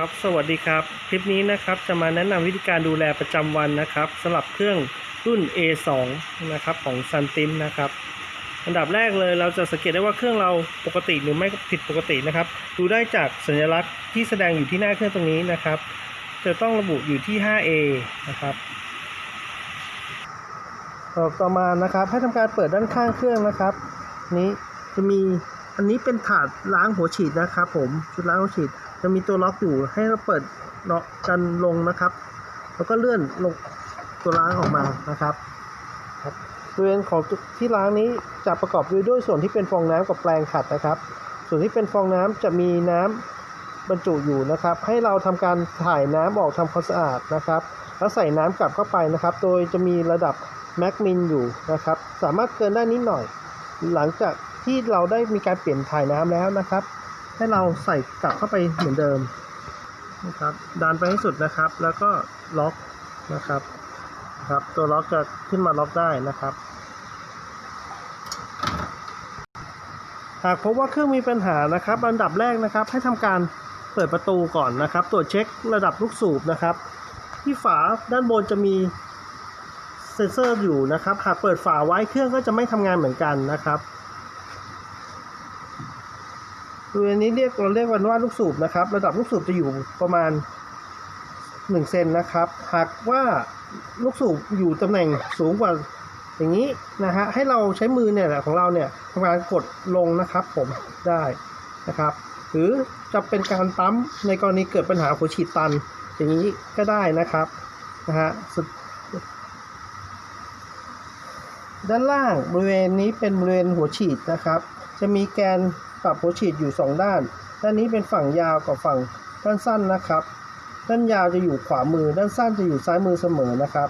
ครับสวัสดีครับ คลิปนี้นะครับจะมาแนะนำวิธีการดูแลประจำวันนะครับสำหรับเครื่องรุ่น A2 นะครับของ s u n t i m นะครับอันดับแรกเลยเราจะสังเกตได้ว่าเครื่องเราปกติหรือไม่ผิดปกตินะครับ ดูได้จากสัญลักษณ์ที่แสดงอยู่ที่หน้าเครื่องตรงนี้นะครับ จะต้องระบุอยู่ที่ 5A นะครับต่อมานะครับให้ทำการเปิดด้านข้างเครื่องนะครับ นี้จะมี อันนี้เป็นถาดล้างหัวฉีดนะครับผมชุดล้างหัวฉีดจะมีตัวล็อกอยู่ให้เราเปิดเนาะกันลงนะครับ แล้วก็เลื่อนลงตัวล้างออกมานะครับบริเวณของที่ล้างนี้จะประกอบด้วยด้วยส่วนที่เป็นฟองน้ำกับแปรงขัดนะครับ ส่วนที่เป็นฟองน้ำจะมีน้ำบรรจุอยู่นะครับ ให้เราทำการถ่ายน้ำออกทำความสะอาดนะครับ แล้วใส่น้ำกลับเข้าไปนะครับ โดยจะมีระดับแมกมินอยู่นะครับ สามารถเกินได้นิดหน่อย หลังจาก ที่เราได้มีการเปลี่ยนถ่ายน้ำแล้วนะครับ ให้เราใส่กลับเข้าไปเหมือนเดิมนะครับดันไปให้สุดนะครับ แล้วก็ล็อกนะครับครับ ตัวล็อกจะขึ้นมาล็อกได้นะครับ หากพบว่าเครื่องมีปัญหานะครับ อันดับแรกนะครับ ให้ทำการเปิดประตูก่อนนะครับ ตรวจเช็คระดับลูกสูบนะครับ ที่ฝาด้านบนจะมีเซ็นเซอร์อยู่นะครับ หากเปิดฝาไว้เครื่องก็จะไม่ทำงานเหมือนกันนะครับ บริเวณนี้เรียกเราเรียกกันว่าลูกสูบนะครับ ระดับลูกสูบจะอยู่ประมาณ1เซนนะครับ หากว่าลูกสูบอยู่ตำแหน่งสูงกว่าอย่างนี้นะฮะให้เราใช้มือเนี่ยแหละของเราเนี่ยทำการกดลงนะครับผมได้นะครับ หรือจะเป็นการปั๊มในกรณีเกิดปัญหาหัวฉีดตัน อย่างนี้ก็ได้นะครับนะฮะด้านล่างบริเวณนี้เป็นบริเวณหัวฉีดนะครับ จะมีแกน ปรับหัวฉีดอยู่ 2 ด้าน ด้านนี้เป็นฝั่งยาวกับฝั่งด้านสั้นนะครับ ด้านยาวจะอยู่ขวามือ ด้านสั้นจะอยู่ซ้ายมือเสมอนะครับ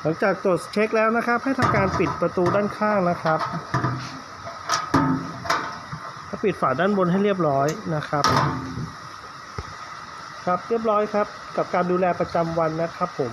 หลังจากตรวจเช็คแล้วนะครับ ให้ทำการปิดประตูด้านข้างนะครับแล้วปิดฝาด้านบนให้เรียบร้อยนะครับ ครับเรียบร้อยครับ กับการดูแลประจำวันนะครับผม